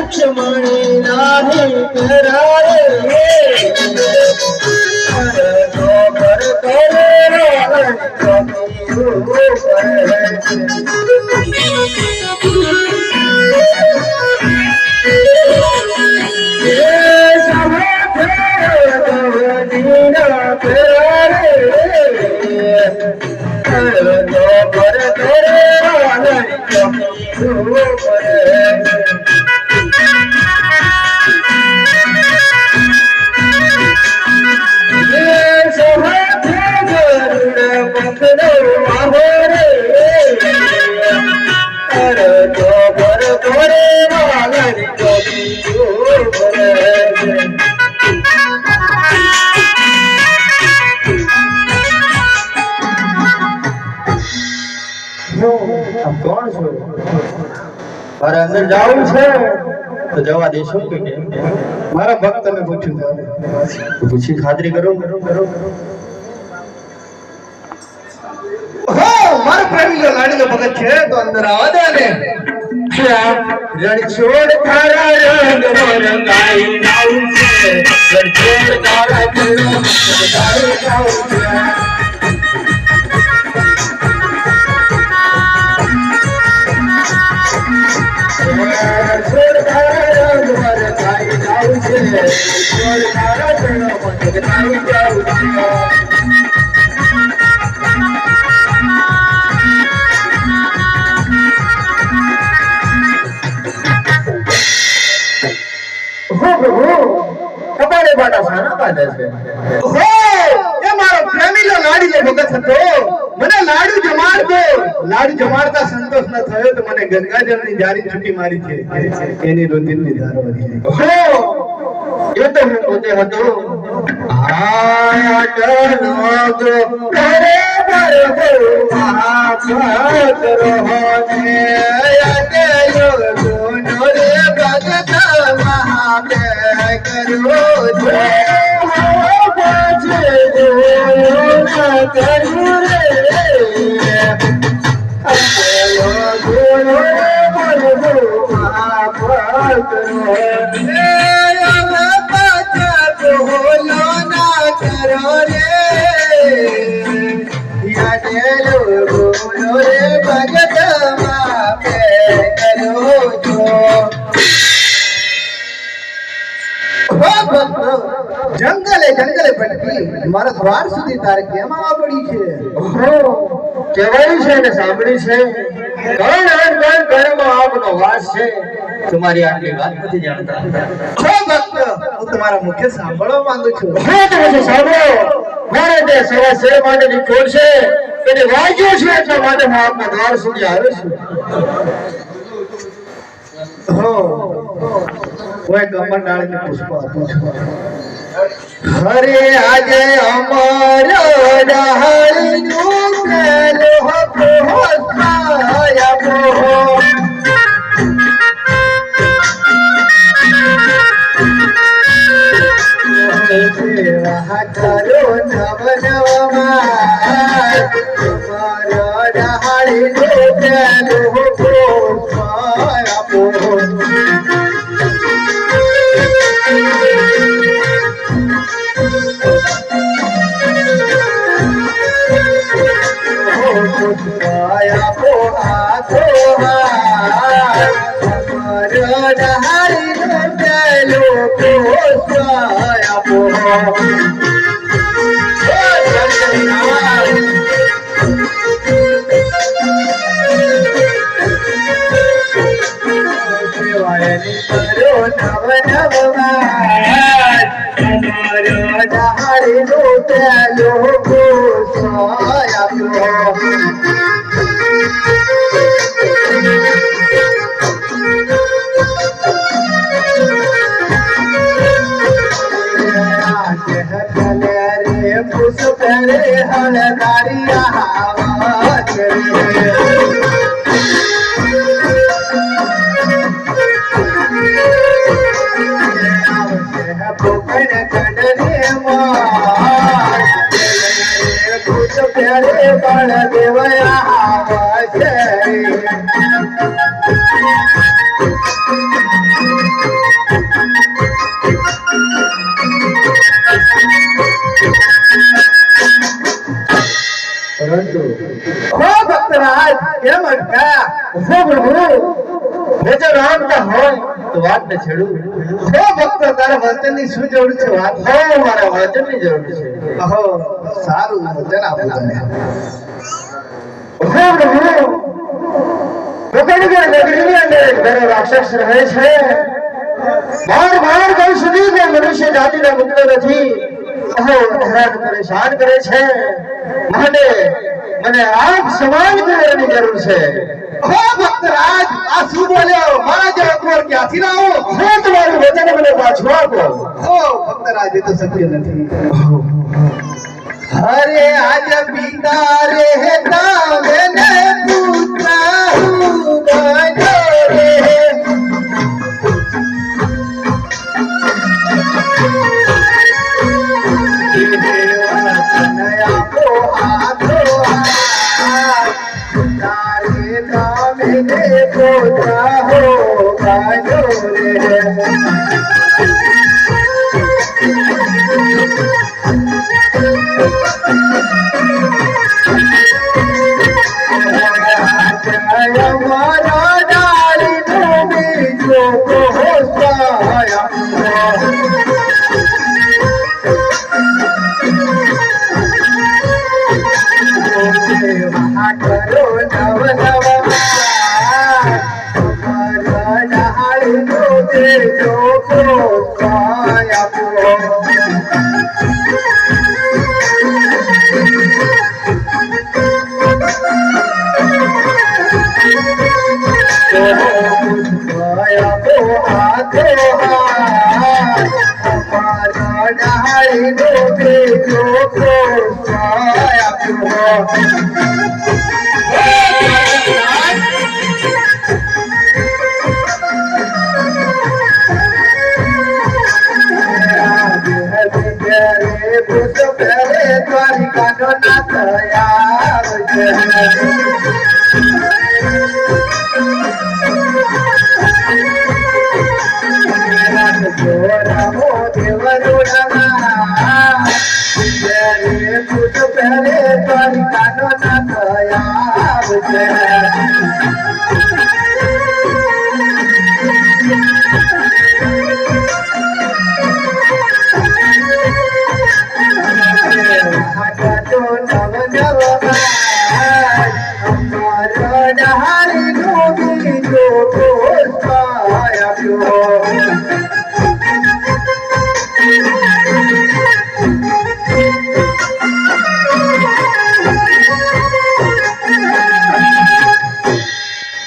લક્ષ્મણ રાહી કરારે પર મારે અંદર જવું છે. તો જવા દેશો કે મારા ભક્તને પૂછ્યું ત્યારે પૂછી ખાતરી કરો. કરો કરો હો મારો પ્રેમીલો લાડીનો ભગત છે તો અંદર આવવા દે ને તારા રંગ રંગાઈ રંગાઈ નાઉ છે રણછોડ તારા રંગ રંગાઈ મારો પ્રેમીલો લાડીનો ભગત હતો મને લાડુ જમાડતો લાડુ જમાડતા સંતોષ ન થયો તો મને ગંગાજળની જારી છૂટી મારી છે. એની રુધિરની ધાર. હો એ તો હું પોતે હતો. કરે જંગલે જંગલે ભટકી મારા દ્વાર સુધી તારે કેમ આવવા પડી છે? કહેવાયું છે ને સાંભળ્યું છે. કણ અણ કણ કર્મમાં આપનો વાસ છે. તમારી આટલી વાત નથી જાણતા. હો ભક્ત હું તમારા મુખે સાંભળવા માંગુ છું. હા તો સાંભળો મારે તે સવા શેર માટેની ખોટ છે એને વાગ્યો છે એટલા માટે હું આપના દ્વાર સુધી આવ્યો છું. હો હું એક ડાળીને પુષ્પ આપું છું. હરે આજે અમર ડાળીનું પેલો પહોંચાય મોહ સેવા કરો નવ પેલો પુષ્પ આપો રે પુષ્પ ત્યારે પણ દેવયા આવે છે પરંતુ હો ભક્તરાજ કેમ અટકા હોય. તો વાતને છેડું. હો ભક્તો તારા વચનની શું જરૂર છે? વાત હો મારા વચનની જરૂર છે. અહો સારું વચન આપું તને હો પ્રભુ પકડ નગરીની અંદર એક ઘરે રાક્ષસ રહે છે. બાર બાર કઈ સુધી કે મનુષ્ય જાતિને મુક્ત નથી. હેરાન પરેશાન કરે છે માટે મને આપ સમાન કરવાની જરૂર છે. હો ભક્તરાજ આ શું બોલ્યો મારા જેવો કુંવર ક્યાંથી લાવો હું તમારું વચન મને પાછું આપો. હો ભક્તરાજ એ તો શક્ય નથી. અરે આજ પિતા રે देखो चाहो काजो हमारा डाली भूमि जो को करो नव नव Oh, oh, oh, oh,